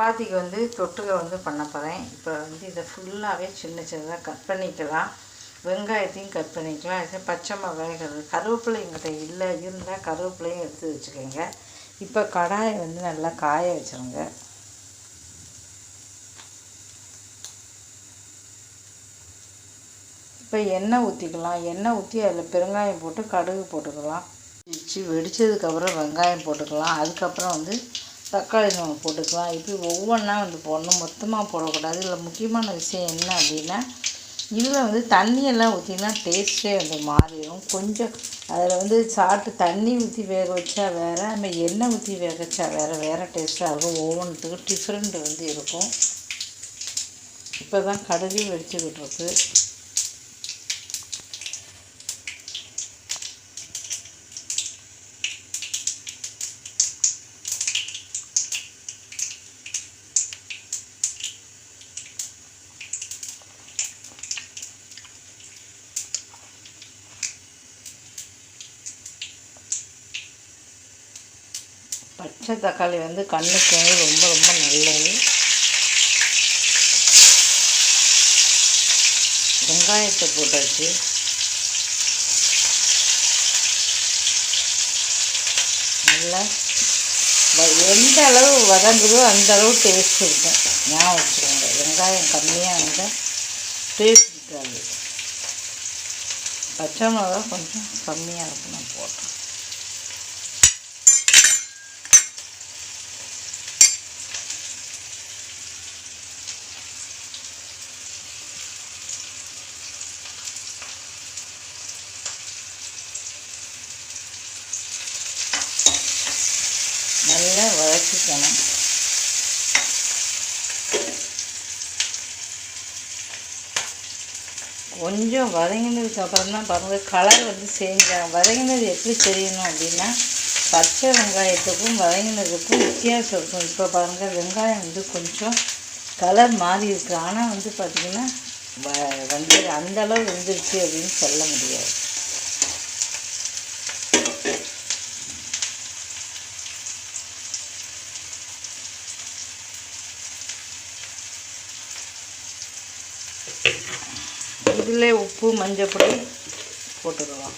சப்பாத்திக்கு வந்து தொட்டுக்க வந்து பண்ண போகிறேன் இப்போ வந்து இதை ஃபுல்லாகவே சின்ன சின்னதாக கட் பண்ணிக்கலாம். வெங்காயத்தையும் கட் பண்ணிக்கலாம். இது பச்சை மிளகாய் கருவேப்பிலை. எங்கிட்ட இல்லை. இருந்தால் கருவேப்பிலையும் எடுத்து வச்சுக்கோங்க. இப்போ கடாயை வந்து நல்லா காய வச்சுருங்க. இப்போ எண்ணெய் ஊற்றிக்கலாம் எண்ணெய் ஊற்றி அதில் பெருங்காயம் போட்டு கடுகு போட்டுக்கலாம். வச்சு வெடித்ததுக்கப்புறம் வெங்காயம் போட்டுக்கலாம். அதுக்கப்புறம் வந்து தக்காளி நம்ம போட்டுக்கலாம். இப்படி ஒவ்வொன்றா வந்து போடணும். மொத்தமாக போடக்கூடாது. இதில் முக்கியமான விஷயம் என்ன அப்படின்னா இதில் வந்து தண்ணியெல்லாம் ஊற்றினா டேஸ்ட்டே வந்து மாறிடும். கொஞ்சம் அதில் வந்து சாப்பிட்டு தண்ணி ஊற்றி வேக வச்சா வேறு நம்ம எண்ணெய் ஊற்றி வேக வச்சா வேறு வேறு டேஸ்ட்டாக இருக்கும். ஒவ்வொன்றுத்துக்கும் டிஃப்ரெண்ட் வந்து இருக்கும். இப்போ தான் கடுகு வெடிச்சுக்கிட்டு இருக்குது பச்சை தக்காளி வந்து கண்ணுக்கு ரொம்ப ரொம்ப நல்லது. வெங்காயத்தை போட்டாச்சு. நல்லா வ- எந்த அளவு வதங்குதோ அந்த அளவு டேஸ்ட் இருக்கும். ஞாபகம் வச்சுக்கோங்க. வெங்காயம் கம்மியாக இருந்தால் டேஸ்ட் இருக்காது. பச்சை மிளகா கொஞ்சம் கம்மியாக இருக்கும் நான் போட்டேன் நல்லா வதக்கிக்கணும் கொஞ்சம் வதங்கினதுக்கு அப்புறம் தான் பாருங்கள் கலர் வந்து சேஞ்சாகும் வதங்கினது எப்படி தெரியணும் அப்படின்னா பச்சை வெங்காயத்துக்கும் வதங்கினதுக்கும் வித்தியாசம். இருக்கும் இப்போ பாருங்கள் வெங்காயம் வந்து கொஞ்சம் கலர் மாறி இருக்குது ஆனால் வந்து பார்த்திங்கன்னா வ- வந்து அந்த அளவு வெந்துருச்சு அப்படின்னு சொல்ல முடியாது. இதில் உப்பு மஞ்சள் பொடி போட்டுக்கலாம்.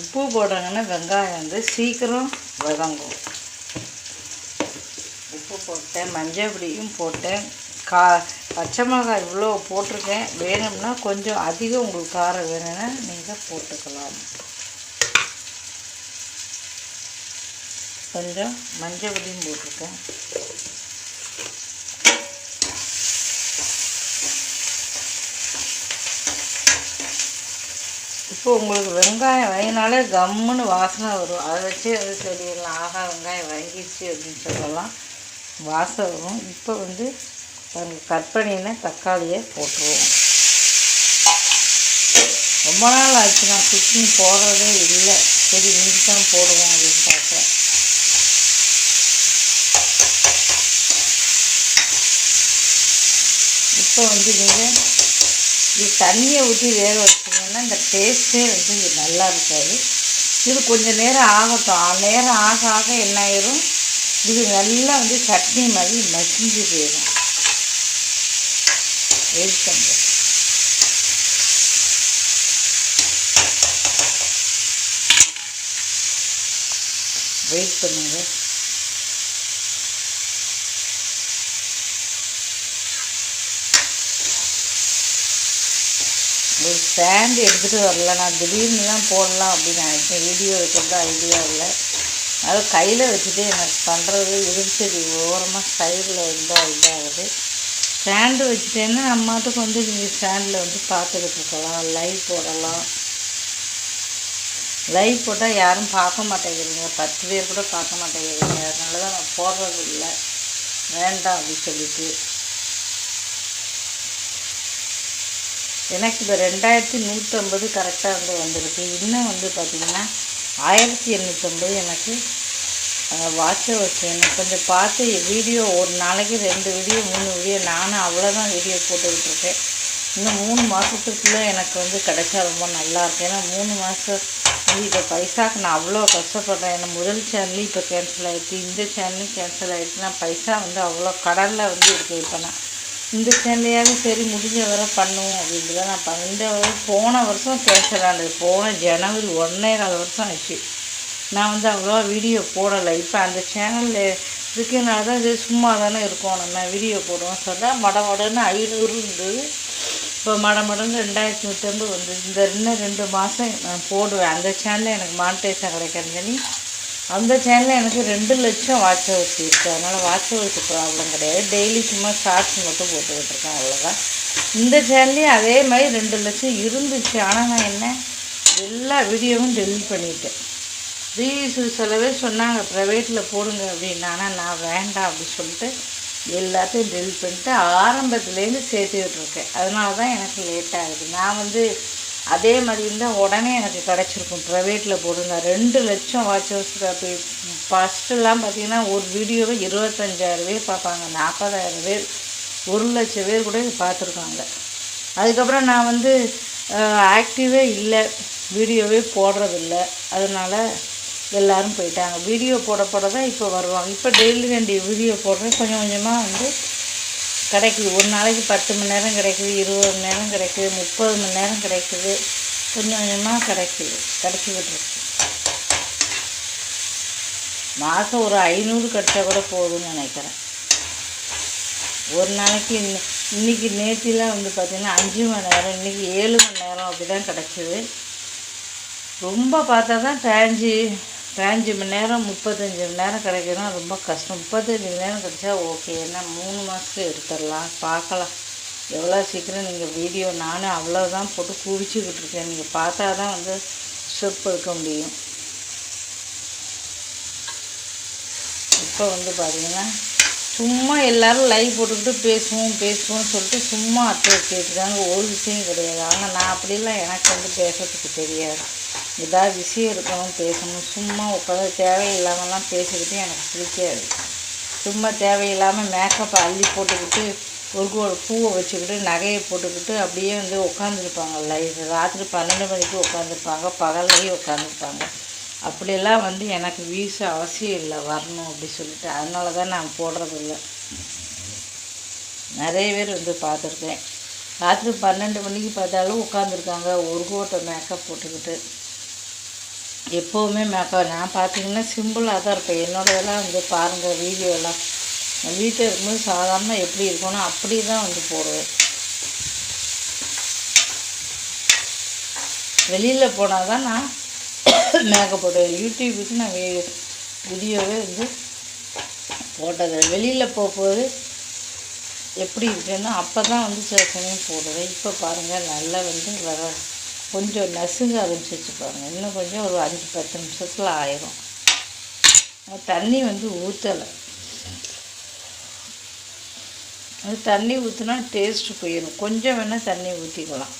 உப்பு போடுறாங்கன்னா வெங்காயம் வந்து சீக்கிரம் வதங்கும். உப்பு போட்டேன் மஞ்சள் பொடியும் போட்டேன். கா பச்சை மிளகாய் இவ்வளோ போட்டிருக்கேன். வேணும்னா கொஞ்சம் அதிகம் உங்களுக்கு காரம் வேணும்னா நீங்கள் போட்டுக்கலாம். கொஞ்சம் மஞ்சள் பொடியும் போட்டிருக்கேன். இப்போ உங்களுக்கு வெங்காயம் வங்கினாலே கம்முன்னு வாசனை வரும். அதை வச்சு அது சொல்லிடலாம். ஆகா வெங்காயம் வங்கிடுச்சு அப்படின்னு சொல்லலாம். வாசனை வரும். இப்போ வந்து பாருங்க கட் பண்ணின தக்காளியை போட்டுருவோம். ரொம்ப நாள் ஆச்சு. நான் குக்கிங் போடுறதே இல்லை. சரி இன்னைக்கு தான் போடுவோம் அப்படின்னு பார்த்தேன். இப்போ வந்து நீங்கள் இது தண்ணியை ஊற்றி வேக வச்சிங்கன்னா இந்த டேஸ்ட்டே வந்து இது நல்லா இருக்காது. இது கொஞ்சம் நேரம் ஆகட்டும். ஆ- நேரம் ஆக ஆக என்ன ஆயிரும்? இது நல்லா வந்து சட்னி மாதிரி மசிஞ்சு போயிடும் வெயிட் பண்ணுறேன் வெயிட் பண்ணுங்கள் ஒரு ஸ்டாண்டு எடுத்துகிட்டு வரல நான் திடீர்னு தான் போடலாம் அப்படின்னு நினச்சேன். வீடியோ எடுக்கிறது ஐடியா இல்லை. அது கையில் வச்சுட்டு எனக்கு பண்ணுறது இருந்துச்சு ஓரமாக சைடில் இருந்தால் இதாகுது. ஸ்டாண்டு வச்சுட்டேன்னா நம்ம மாட்டுக்கு வந்து நீங்கள் ஸ்டாண்டில் வந்து பார்த்துக்கிட்டு இருக்கலாம். லைவ் போடலாம். லைவ் போட்டால் யாரும் பார்க்க மாட்டேங்கிறீங்க. பத்து பேர் கூட பார்க்க மாட்டேங்கிறீங்க. அதனால தான் நான் போடுறது இல்லை வேண்டாம் அப்படின்னு சொல்லிட்டு. எனக்கு இப்போ ரெண்டாயிரத்தி நூற்றம்பது கரெக்டாக வந்து வந்திருக்கு. இன்னும் வந்து பார்த்திங்கன்னா ஆயிரத்தி எண்ணூற்றம்பது எனக்கு வாட்ச் வச்சு எனக்கு கொஞ்சம் பார்த்து வீடியோ ஒரு நாளைக்கு ரெண்டு வீடியோ மூணு வீடியோ நானும் அவ்வளோதான் வீடியோ போட்டுக்கிட்டு இருக்கேன் இன்னும் மூணு மாதத்துக்குள்ளே எனக்கு வந்து கிடைச்சா ரொம்ப நல்லாயிருக்கும் ஏன்னா மூணு மாதம் இப்போ பைசாக்கு நான் அவ்வளோ கஷ்டப்படுறேன். ஏன்னா முதல் சேனலும் இப்போ கேன்சல் ஆகிடுச்சு இந்த சேனலும் கேன்சல் ஆகிடுச்சுன்னா பைசா வந்து அவ்வளோ கடலில் வந்து இருக்குது இப்போ நான் இந்த சேனலையாவது சரி முடிஞ்ச வரை பண்ணுவோம் அப்படின்ட்டு தான் நான் பண்ண இந்த போன வருஷம் பேசலாண்டது போன ஜனவரி ஒன்றே கால் வருஷம் ஆச்சு. நான் வந்து அவ்வளோவா வீடியோ போடலை. இப்போ அந்த சேனலில் இருக்கனால தான் இது சும்மா தானே இருக்கோம். நம்ம வீடியோ போடுவோம் சொன்னால் மட மடன்னு ஐநூறு இருந்தது இப்போ மட மடன்னு ரெண்டாயிரத்தி நூற்றம்பது வந்து இந்த இன்னும் ரெண்டு மாதம் நான் போடுவேன். அந்த சேனலில் எனக்கு மானிட்டைசன் கிடைக்கிறதுனி அந்த சேனலில் எனக்கு ரெண்டு லட்சம் வாட்ச் ஹவர்ஸ் இருக்குது அதனால் வாட்ச் ஹவர்ஸ் ப்ராப்ளம் கிடையாது. டெய்லி சும்மா ஷார்ட்ஸ் மட்டும் போட்டுக்கிட்டு இருக்கேன் அவ்வளோதான் இந்த சேனல்லையும் அதே மாதிரி ரெண்டு லட்சம் இருந்துச்சு. ஆனால் நான் என்ன? எல்லா வீடியோவும் டெலிட் பண்ணிட்டேன். ரீல்ஸு சொல்லவே சொன்னாங்க ப்ரைவேட்டில் போடுங்க அப்படின்னு. ஆனால் நான் வேண்டாம் அப்படின்னு சொல்லிட்டு எல்லாத்தையும் டெலிட் பண்ணிட்டு ஆரம்பத்துலேருந்து சேர்த்து இருக்கேன். அதனால தான் எனக்கு லேட் ஆகுது. நான் வந்து அதே மாதிரி இருந்தால் உடனே எனக்கு கிடச்சிருக்கும். ப்ரைவேட்டில் போடுங்க. ரெண்டு லட்சம் வாட்ச் அப்படி ஃபஸ்ட்டுலாம் பார்த்தீங்கன்னா ஒரு வீடியோவை இருபத்தஞ்சாயிரம் பேர் பார்ப்பாங்க. நாற்பதாயிரம் பேர். ஒரு லட்சம் பேர் கூட பார்த்துருக்காங்க. அதுக்கப்புறம் நான் வந்து ஆக்டிவே இல்லை. வீடியோவே போடுறதில்ல. அதனால் எல்லோரும் போயிட்டாங்க. வீடியோ போட போட தான் இப்போ வருவாங்க. இப்போ டெய்லி ரெண்டு வீடியோ போடுறேன். கொஞ்சம் கொஞ்சமாக வந்து கிடைக்குது. ஒரு நாளைக்கு பத்து மணி நேரம் கிடைக்குது இருபது மணி நேரம் கிடைக்குது முப்பது மணி நேரம் கிடைக்குது. கொஞ்சம் கொஞ்சமாக கிடைக்குது. கிடைச்சிக்கிட்டு இருக்கு மாதம் ஒரு ஐநூறு கிடைச்சா கூட போதும்னு நினைக்கிறேன். ஒரு நாளைக்கு இன்னி- இன்னைக்கு நேத்திலாம் வந்து பார்த்திங்கன்னா அஞ்சு மணி நேரம் இன்னைக்கு ஏழு மணி நேரம் அப்படி தான் கிடச்சிது. ரொம்ப பார்த்தா தான் தேஞ்சி பேஞ்சு மணி நேரம் முப்பத்தஞ்சு மணி நேரம் கிடைக்குதுன்னா ரொம்ப கஷ்டம். முப்பத்தஞ்சு மணி நேரம் கிடச்சா ஓகே ஏன்னா மூணு மாதத்துக்கு எடுத்துடலாம். பார்க்கலாம். எவ்வளோ சீக்கிரம் நீங்கள் வீடியோ நானும் அவ்வளோதான் போட்டு குவிச்சுக்கிட்டு இருக்கேன். நீங்கள் பார்த்தா தான் வந்து ஸ்டெப் எடுக்க முடியும். இப்போ வந்து பார்த்தீங்கன்னா சும்மா எல்லோரும் லைவ் போட்டுக்கிட்டு பேசுவோம் பேசுவோம்னு சொல்லிட்டு சும்மா அத்தை கேட்டுருக்காங்க ஒரு விஷயம் கிடையாது. ஆனால் நான் அப்படிலாம் எனக்கு வந்து பேசுறதுக்கு தெரியாது. ஏதாவது விஷயம் இருக்கணும் பேசணும். சும்மா உட்காந்து தேவையில்லாமலாம் பேசிக்கிட்டு எனக்கு பிடிக்காது. சும்மா தேவையில்லாமல் மேக்கப்பை அள்ளி போட்டுக்கிட்டு ஒரு ஒரு பூவை வச்சுக்கிட்டு நகையை போட்டுக்கிட்டு அப்படியே வந்து உட்காந்துருப்பாங்க லைஃப் ராத்திரி பன்னெண்டு மணிக்கு உட்காந்துருப்பாங்க பகல்லையும் உட்காந்துருப்பாங்க அப்படியெல்லாம் வந்து எனக்கு வீச அவசியம் இல்லை. வரணும் அப்படி சொல்லிட்டு. அதனால தான் நான் போடுறதில்ல நிறைய பேர் வந்து பார்த்துருக்கேன். ராத்திரி பன்னெண்டு மணிக்கு பார்த்தாலும் உட்காந்துருக்காங்க ஒரு கோட்டை மேக்கப் போட்டுக்கிட்டு. எப்போவுமே மேக்கப் நான் பார்த்தீங்கன்னா சிம்பிளாக தான் இருப்பேன். என்னோடதெல்லாம் வந்து பாருங்கள் வீடியோலாம் நான் வீட்டில் இருக்கும்போது சாதாரண எப்படி இருக்கணும் அப்படி தான் வந்து போடுவேன். வெளியில் போனால் தான் நான் மேக்கப் போடுவேன். யூடியூபுக்கு நான் வீடியோவே வந்து போட்டது வெளியில் போகும்போது எப்படி இருக்குன்னா அப்போ தான் வந்து சேர்க்கணும் போடுவேன். இப்போ பாருங்கள் நல்லா வந்து வர கொஞ்சம் நசுங்க ஆரம்பிச்சிச்சு பாருங்கள் இன்னும் கொஞ்சம் ஒரு அஞ்சு பத்து நிமிஷத்தில் ஆயிரும். தண்ணி வந்து ஊற்றலை அது தண்ணி ஊற்றினா டேஸ்ட்டு போயிடும் கொஞ்சம் வேணால் தண்ணி ஊற்றிக்கலாம்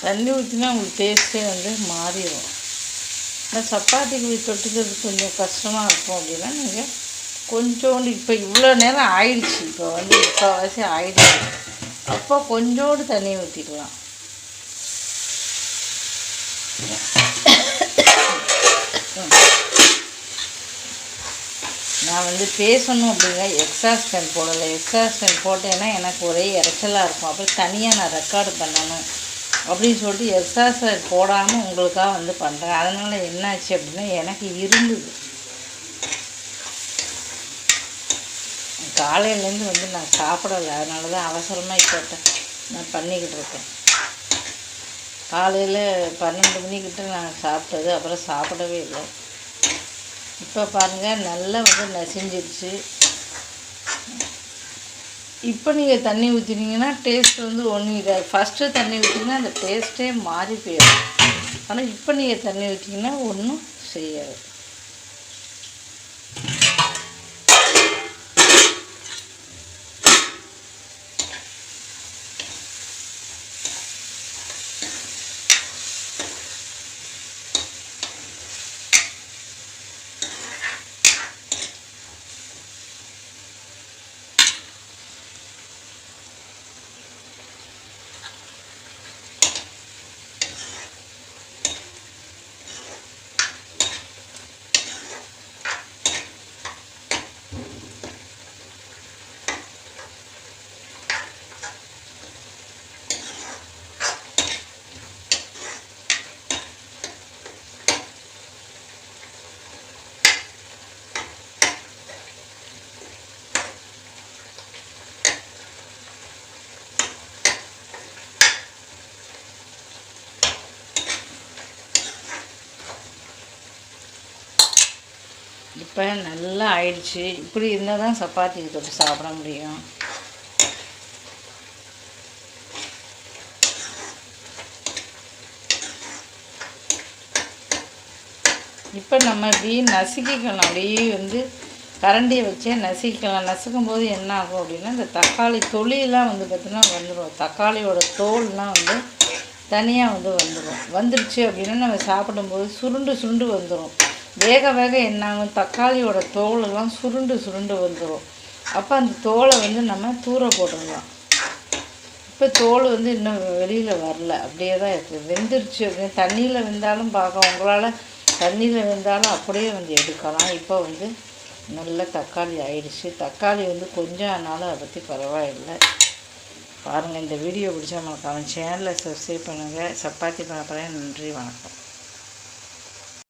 தண்ணி ஊற்றினா உங்களுக்கு டேஸ்ட்டே வந்து மாறிடும் இந்த சப்பாத்திக்கு தொட்டுக்கிறது கொஞ்சம் கஷ்டமாக இருக்கும் அப்படின்னா நீங்கள் கொஞ்சோண்டு இப்போ இவ்வளோ நேரம் ஆயிடுச்சு. இப்போ வந்து முக்கால்வாசி ஆயிடுச்சு. அப்போ கொஞ்சோண்டு தண்ணி ஊற்றிக்கலாம் நான் வந்து பேசணும் அப்படின்னா எக்ஸாஸ்ட் போடலை. எக்ஸாஸ்ட் போட்டேன்னா எனக்கு ஒரே இறைச்சலாக இருக்கும். அப்புறம் தனியாக நான் ரெக்கார்டு பண்ணணும் அப்படின்னு சொல்லிட்டு எக்ஸாஸ்ட் போடாமல் உங்களுக்காக வந்து பண்ணுறேன் அதனால் என்னாச்சு அப்படின்னா எனக்கு இருந்தது. காலையிலேருந்து வந்து நான் சாப்பிடலை. அதனால தான் அவசரமாக இப்போ நான் பண்ணிக்கிட்டு இருக்கேன். காலையில் பன்னெண்டு மணிக்கிட்ட நான் சாப்பிட்டது. அப்புறம் சாப்பிடவே இல்லை. இப்போ பாருங்கள் நல்லா வந்து நசிஞ்சிருச்சு. இப்போ நீங்கள் தண்ணி ஊற்றினீங்கன்னா டேஸ்ட் வந்து ஒன்றும் இதாக ஃபஸ்ட்டு தண்ணி ஊற்றிங்கன்னா அந்த டேஸ்ட்டே மாறி போயிடும். ஆனால் இப்போ நீங்கள் தண்ணி ஊற்றிங்கன்னா ஒன்றும் செய்யாது. இப்போ நல்லா ஆயிடுச்சு. இப்படி இருந்தால் தான் சப்பாத்திக்கு தொட்டு சாப்பிட முடியும். இப்போ நம்ம இப்படி நசுக்கிக்கலாம் அப்படியே வந்து கரண்டியை வச்சே நசுக்கிக்கலாம். நசுக்கும் போது என்ன ஆகும் அப்படின்னா இந்த தக்காளி தொழிலாம் வந்து பார்த்திங்கன்னா வந்துடும் தக்காளியோட தோல்லாம் வந்து தனியாக வந்து வந்துடும் வந்துருச்சு அப்படின்னா நம்ம சாப்பிடும்போது சுருண்டு சுருண்டு வந்துடும் வேக வேக என்ன ஆகும் தக்காளியோட தோலெல்லாம் சுருண்டு சுருண்டு வந்துடும் அப்போ அந்த தோலை வந்து நம்ம தூர போட்டுடலாம். இப்போ தோல் வந்து இன்னும் வெளியில் வரல. அப்படியே தான் இருக்குது வெந்துருச்சு தண்ணியில் வெந்தாலும் பார்க்க உங்களால் தண்ணியில் வெந்தாலும் அப்படியே வந்து எடுக்கலாம். இப்போ வந்து நல்ல தக்காளி ஆயிடுச்சு. தக்காளி வந்து கொஞ்சம் ஆனாலும் அதை பற்றி பரவாயில்லை. பாருங்கள் இந்த வீடியோ பிடிச்சா மறக்காம சேனலை சப்ஸ்கிரைப் பண்ணுங்கள் சப்பாத்தி பண்ண நன்றி வணக்கம்.